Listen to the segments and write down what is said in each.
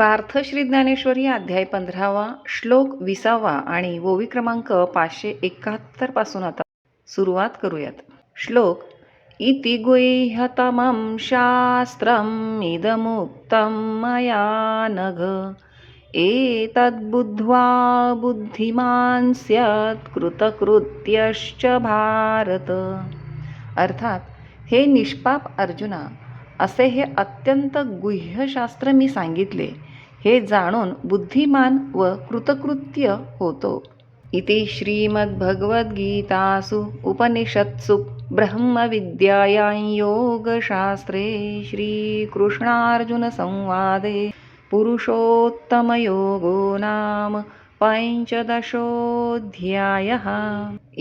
सार्थ श्री ज्ञानेश्वरी अध्याय पंधरावा श्लोक विसावा आणि ओवी क्रमांक पाचशे एकाहत्तरपासून आता सुरुवात करूयात. श्लोक इति गुह्यतमं शास्त्रम् इदमुक्तं मया नघ। एतद्बुद्ध्वा बुद्धिमान् स्यात् कृतकृत्यश्च भारत। अर्थात हे निष्पाप अर्जुना असे हे अत्यंत गुह्य शास्त्र मी सांगितले हे जाणून बुद्धिमान व कृतकृत्य होतो. इति श्रीमद्भगवद्गीतासु उपनिषत्सु ब्रह्मविद्यायां योगशास्त्रे श्रीकृष्णार्जुनसंवादे पुरुषोत्तमयोगो नाम पंचदशोऽध्यायः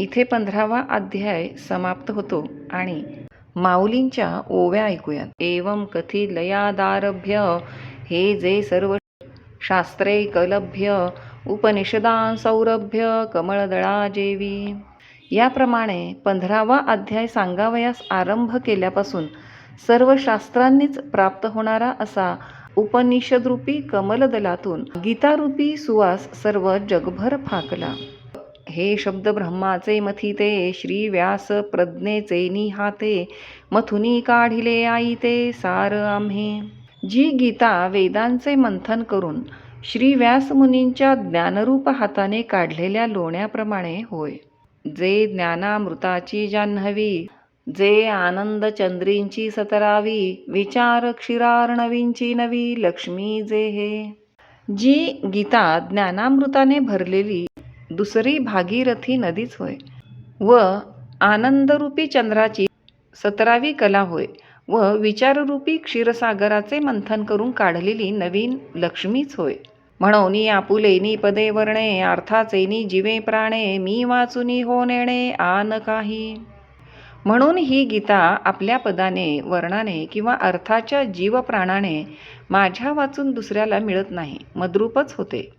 इथे पंधरावा अध्याय समाप्त होतो आणि माऊलींच्या ओव्या ऐकूयात. एवं कथिलयादारभ्य हे जे सर्व शास्त्रे कलभ्य उपनिषदां सौरभ्य कमळदळाजेवी. याप्रमाणे पंधरावा अध्याय सांगावयास आरंभ केल्यापासून सर्व शास्त्रांनीच प्राप्त होणारा असा उपनिषदरूपी कमलदलातून गीतारूपी सुवास सर्व जगभर फाकला. हे शब्द ब्रह्माचे मथिते श्री व्यास प्रज्ञेचे निहाते मथुनी काढिले आईते सार आम्ही. जी गीता वेदांचे मंथन करून श्री व्यासमुनींच्या ज्ञानरूप हाताने काढलेल्या लोण्याप्रमाणे होय. जे ज्ञानामृताची जान्हवी जे आनंद चंद्रींची सतरावी विचार क्षीरार्णवींची नवी लक्ष्मी जे हे. जी गीता ज्ञानामृताने भरलेली दुसरी भागीरथी नदीच होय व आनंदरूपी चंद्राची सतरावी कला होय. व विचाररूपी क्षीरसागराचे मंथन करून काढलेली नवीन लक्ष्मीच होय. म्हणून आपुलेनी पदे वर्णे अर्थाचेनी जीवे प्राणे मी वाचुनी हो नेणे आन काही. म्हणून ही गीता आपल्या पदाने वर्णाने किंवा अर्थाच्या जीवप्राणाने माझ्या वाचून दुसऱ्याला मिळत नाही मद्रूपच होते.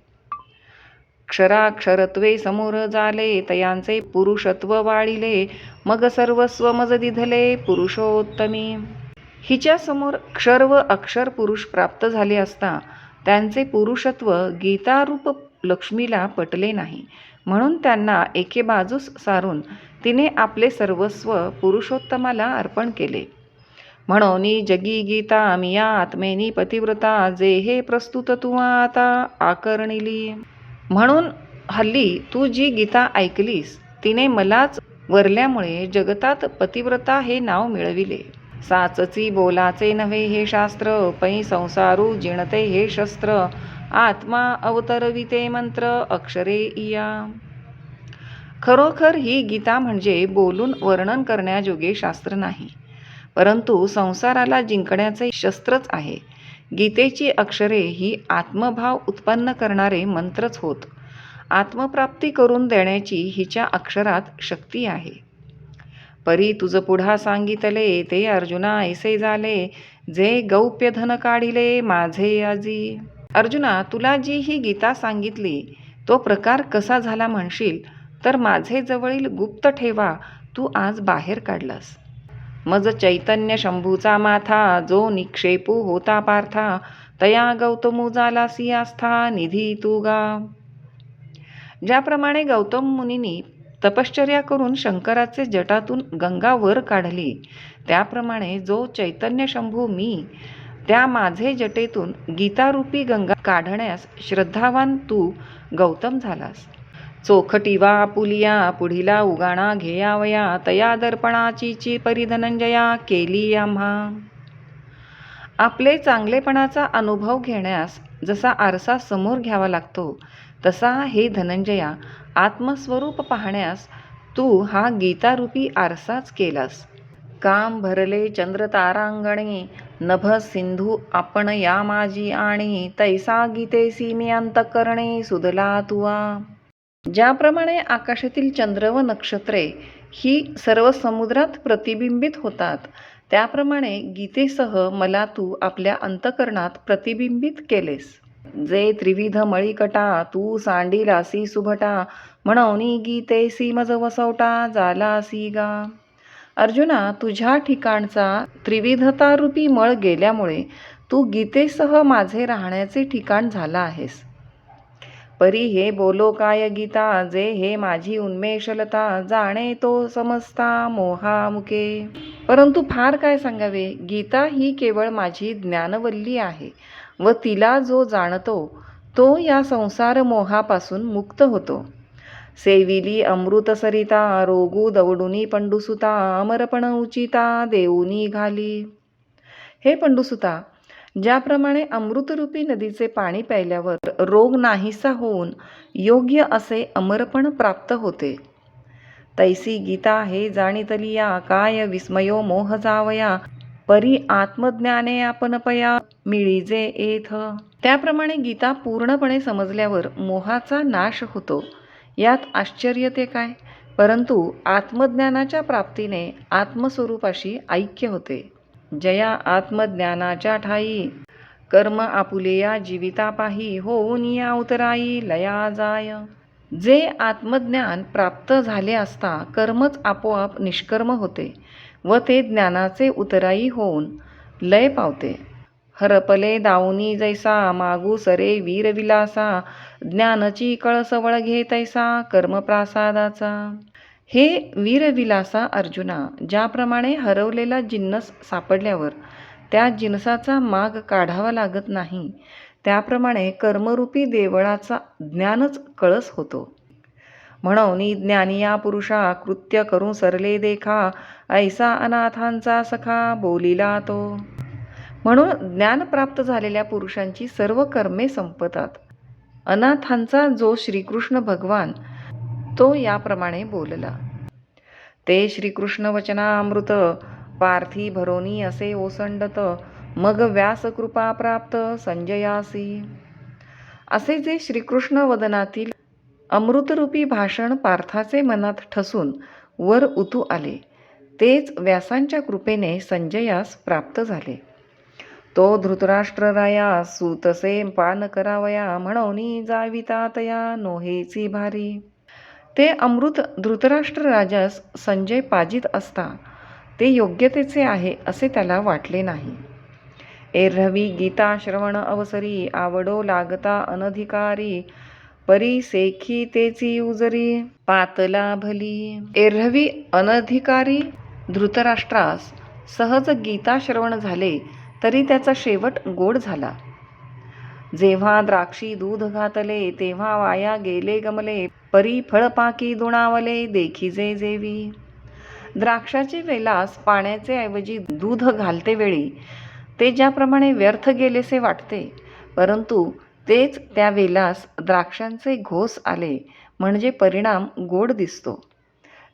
क्षराक्षरत्वे समोर जाले तयांचे पुरुषत्व वाळिले मग सर्वस्व मज दिधले पुरुषोत्तमी. हिच्यासमोर क्षर व अक्षर पुरुष प्राप्त झाले असता त्यांचे पुरुषत्व गीतारूप लक्ष्मीला पटले नाही. म्हणून त्यांना एके बाजूस सारून तिने आपले सर्वस्व पुरुषोत्तमाला अर्पण केले. म्हणून जगी गीता मिया आत्मेनी पतिव्रता जे हे प्रस्तुत तू आता आकर्णिली. म्हणून हल्ली तू जी गीता ऐकलीस तिने मलाच वरल्यामुळे जगतात पतिव्रता हे नाव मिळविले. साचची बोलाचे नव्हे हे शास्त्र पै संसारू जिणते हे शस्त्र. आत्मा अवतरविते मंत्र अक्षरे इया. खरोखर ही गीता म्हणजे बोलून वर्णन करण्याजोगे शास्त्र नाही. परंतु संसाराला जिंकण्याचे शस्त्रच आहे. गीतेची अक्षरे ही आत्मभाव उत्पन्न करणारे मंत्रच होत. आत्मप्राप्ती करून देण्याची हिच्या अक्षरात शक्ती आहे. परी तुझ पुढा सांगितले ते अर्जुना ऐसे झाले जे गौप्य धन काढिले माझे आजी. अर्जुना तुला जी ही गीता सांगितली तो प्रकार कसा झाला म्हणशील? तर माझे जवळील गुप्त ठेवा तू आज बाहेर काढलास. मज चैतन्य शंभूचा माथा जो निक्षेपू होता पार्था तया गौतमू झालासी आस्था निधी तू गा. ज्याप्रमाणे गौतम मुनींनी तपश्चर्या करून शंकराचे जटातून गंगा वर काढली. त्याप्रमाणे जो चैतन्य शंभू मी त्या माझे जटेतून गीतारूपी गंगा काढण्यास श्रद्धावान तू गौतम झालास. चोखटीवा पुलिया पुढीला उगाणा घेयावया तया दर्पणाची ची परिधनंजया केली आम्हा. आपले चांगलेपणाचा अनुभव घेण्यास जसा आरसा समोर घ्यावा लागतो तसा हे धनंजया आत्मस्वरूप पाहण्यास तू हा गीतारूपी आरसाच केलास. काम भरले चंद्र तारांगणे नभ सिंधू आपण या माझी आणि तैसा गीतेसी मी अंतकरणे सुदला तुवा. ज्याप्रमाणे आकाशातील चंद्र व नक्षत्रे ही सर्व समुद्रात प्रतिबिंबित होतात त्याप्रमाणे गीतेसह मला तू आपल्या अंतकरणात प्रतिबिंबित केलेस. जे त्रिविध मळीकटा तू सांडिलासी सुभटा म्हणून गीतेसी मज वसवटा जालासी गा. अर्जुना तुझ्या ठिकाणचा त्रिविधतारूपी मळ गेल्यामुळे तू गीतेसह माझे राहण्याचे ठिकाण झाला आहेस. परी हे बोलो काय गीता? जे हे माझी उन्मेषलता जाणे तो समजता मोहामुके परंतु फार काय सांगावे? गीता ही केवळ माझी ज्ञानवल्ली आहे व तिला जो जाणतो तो या संसार मोहापासून मुक्त होतो. सेविली अमृत सरिता रोगू दवडुनी पंडुसुता अमरपण उचिता देऊनी घाली. हे पंडुसुता ज्याप्रमाणे अमृतरूपी नदीचे पाणी प्यायल्यावर रोग नाहीसा होऊन योग्य असे अमरपण प्राप्त होते. तैसी गीता हे जाणीतलिया काय विस्मयो मोह जावया परी आत्मज्ञाने आपणपया मिळीजे एथ. त्याप्रमाणे गीता पूर्णपणे समजल्यावर मोहाचा नाश होतो. यात आश्चर्य ते काय? परंतु आत्मज्ञानाच्या प्राप्तीने आत्मस्वरूपाशी ऐक्य होते. जया आत्मज्ञानाच्या ठाई. कर्म आपुलेया जीवितापाही होऊन या उतराई लया जाय. जे आत्मज्ञान प्राप्त झाले असता कर्मच आपोआप निष्कर्म होते व ते ज्ञानाचे उतराई होऊन लय पावते. हरपले दावनी जैसा मागू सरे वीरविलासा. ज्ञानची कळसवळ घे तैसा कर्मप्रासादाचा. हे वीरविलासा अर्जुना ज्याप्रमाणे हरवलेला जिन्नस सापडल्यावर त्या जिन्साचा माग काढावा लागत नाही त्याप्रमाणे कर्मरूपी देवळाचा ज्ञानच कळस होतो. म्हणून ज्ञानिया पुरुषा कृत्य करून सरले देखा ऐसा अनाथांचा सखा बोलिला तो. म्हणून ज्ञान प्राप्त झालेल्या पुरुषांची सर्व कर्मे संपतात. अनाथांचा जो श्रीकृष्ण भगवान तो याप्रमाणे बोलला. ते श्रीकृष्ण वचनामृत पार्थी भरोनी असे ओसंडत मग व्यासकृपा प्राप्त संजयासी. असे जे श्रीकृष्ण वदनातील अमृतरूपी भाषण पार्थाचे मनात ठसून वर उतू आले तेच व्यासांच्या कृपेने संजयास प्राप्त झाले. तो धृतराष्ट्रराया सुतसे पान करावया म्हणून जावितातया नोहेची भारी. ते अमृत धृतराष्ट्र राजास संजय पाजित असता ते योग्यतेचे आहे असे त्याला वाटले नाही. एरवी गीता श्रवण अवसरी आवडो लागता अनधिकारी परी सेखी तेची उजरी पातला भली. एरवी अनधिकारी धृतराष्ट्रास सहज गीता श्रवण झाले तरी त्याचा शेवट गोड झाला. जेव्हा द्राक्षी दूध घातले तेव्हा वाया गेले गमले. परी फळपाकी दुणावले देखीजे जेवी. द्राक्षाचे वेलास पाण्याचे ऐवजी दूध घालते वेळी. ते ज्याप्रमाणे व्यर्थ गेलेसे वाटते. परंतु तेच त्या वेलास द्राक्षांचे घोस आले म्हणजे परिणाम गोड दिसतो.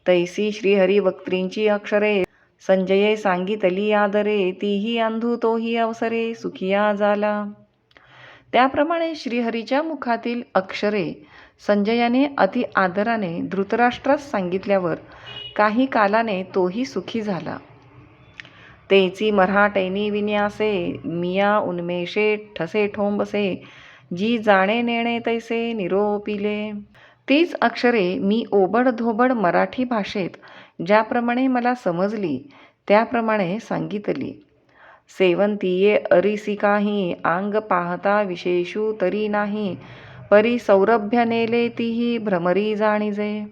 तैसी श्रीहरी वक्त्रींची अक्षरे संजये सांगितली आदरे तीही अंधू तोही अवसरे सुखिया झाला त्याप्रमाणे श्रीहरीच्या मुखातील अक्षरे संजयाने अति आदराने धृतराष्ट्रास सांगितल्यावर काही कालाने तोही सुखी झाला. तेची मराठैनी विन्यासे मिया उन्मेषे ठसे ठोंबसे जी जाणे नेणे तैसे निरोपिले. तीच अक्षरे मी ओबड धोबड मराठी भाषेत ज्याप्रमाणे मला समजली त्याप्रमाणे सांगितली. सेवंतीये अरिसी काही आंग पाहता विशेषू तरी नाही परी सौरभ्य नेले तीही भ्रमरी जाणीजे.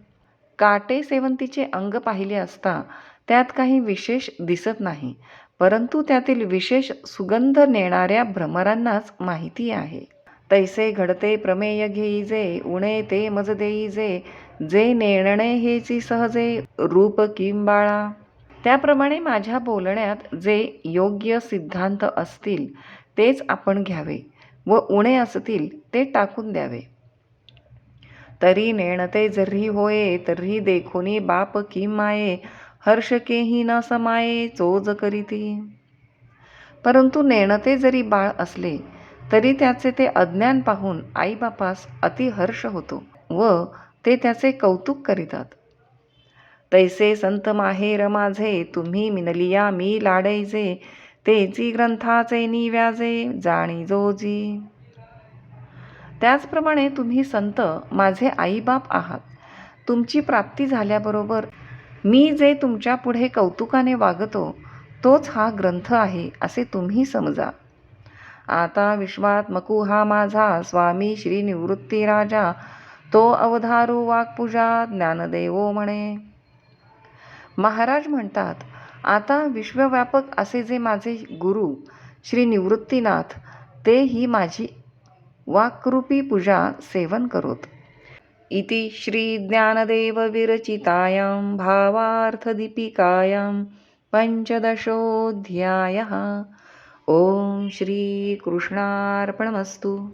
काटे सेवंतीचे अंग पाहिले असता त्यात काही विशेष दिसत नाही परंतु त्यातील विशेष सुगंध नेणाऱ्या भ्रमरांनाच माहिती आहे. तैसे घडते प्रमेय घेईजे उणे ते मज देईजे जे नेणणे हेची सहजे रूप किंबाळा. त्याप्रमाणे माझ्या बोलण्यात जे योग्य सिद्धांत असतील तेच आपण घ्यावे व उणे असतील ते टाकून द्यावे. तरी नेणते जरी होये तरी देखोनी बाप की माये हर्ष केही न समाये चोज करीती. परंतु नेणते जरी बाळ असले तरी त्याचे ते अज्ञान पाहून आईबापास अतिहर्ष होतो व ते त्याचे कौतुक करीतात. तैसे संत माहेर माझे तुम्ही मिनलिया मी लाडैजे तेची ग्रंथाचे निव्याजे जाणी जोजी. त्याचप्रमाणे तुम्ही संत माझे आईबाप आहात. तुमची प्राप्ती झाल्याबरोबर मी जे तुमच्यापुढे कौतुकाने वागतो तोच हा ग्रंथ आहे असे तुम्ही समजा. आता विश्वात्मकू हा माझा स्वामी श्री निवृत्ती राजा तो अवधारू वाक्पूजा ज्ञानदेवो म्हणे. महाराज म्हणतात आता विश्वव्यापक असे जे माझे गुरु श्री निवृत्तीनाथ ते ही माझी वाक्रूपी पूजा सेवन करोत. इति श्री ज्ञानदेव विरचितायां भावार्थदीपिकायां पञ्चदशोऽध्यायः। ॐ श्रीकृष्णार्पणमस्तु